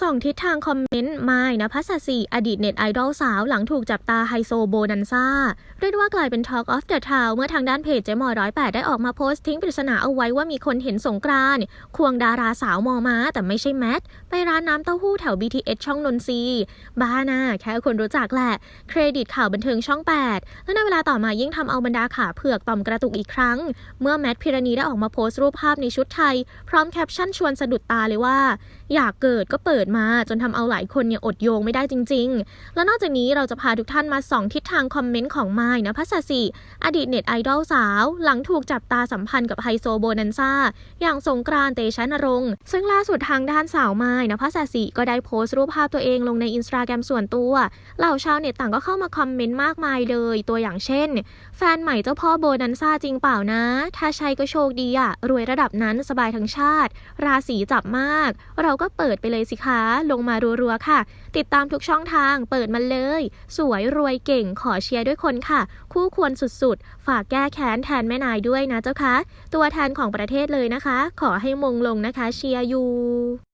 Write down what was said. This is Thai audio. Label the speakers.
Speaker 1: ส่องทิศทางคอมเมนต์ไม่นะพัสสีอดีตเน็ตไอดอลสาวหลังถูกจับตาไฮโซโบนันซ่า เรียกได้ว่ากลายเป็น Talk of the Town เมื่อทางด้านเพจเจมอร้อยแปดได้ออกมาโพสต์ทิ้งปริศนาเอาไว้ว่ามีคนเห็นสงกรานต์ควงดาราสาวมอม้าแต่ไม่ใช่แมท ไปร้านน้ำเต้าหู้แถว BTS ช่องนนทรีบ้าน่ะแค่คนรู้จักแหละ เครดิตข่าวบันเทิงช่อง 8 และในเวลาต่อมายิ่งทำเอาบรรดาขาเผือกต่อมกระตุกอีกครั้ง เมื่อแมทพิรณีได้ออกมาโพสต์รูปภาพในชุดไทย พร้อมแคปชั่นชวนสะดุดตาเลยว่า อยากเกิดก็เปิดมา จนทำเอาหลายคนเนี่ยอดโยงไม่ได้จริง ๆ แล้วนอกจากนี้เราจะพาทุกท่านมาส่องทิศทางคอมเมนต์ของไมายนะพัสสีอดีตเน็ตไอดอลสาว หลังถูกจับตาสัมพันธ์กับไฮโซโบนันซ่า อย่างสงกรานต์เตชะนรงค์ซึ่งล่าสุดทางด้านสาวไมายนะพัสสีก็ได้โพสต์รูปภาพตัวเองลงในอินสตาแกรมส่วนตัวเหล่าชาวเน็ตต่างก็เข้ามาคอมเมนต์มากมายเลยตัวอย่างเช่น แฟนใหม่เจ้าพ่อโบนันซ่าจริงเปล่านะ ถ้าใช่ก็โชคดีอะรวยระดับนั้นสบายทั้งชาติ ราศีจับมาก เราก็เปิดไปเลยสิคะลงมารัวๆค่ะ ติดตามทุกช่องทางเปิดมันเลย สวยรวยเก่งขอเชียร์ด้วยคนค่ะ คู่ควรสุดๆ ฝากแก้แค้นแทนแม่นายด้วยนะเจ้าคะ ตัวแทนของประเทศเลยนะคะ ขอให้มงลงนะคะเชียร์อยู่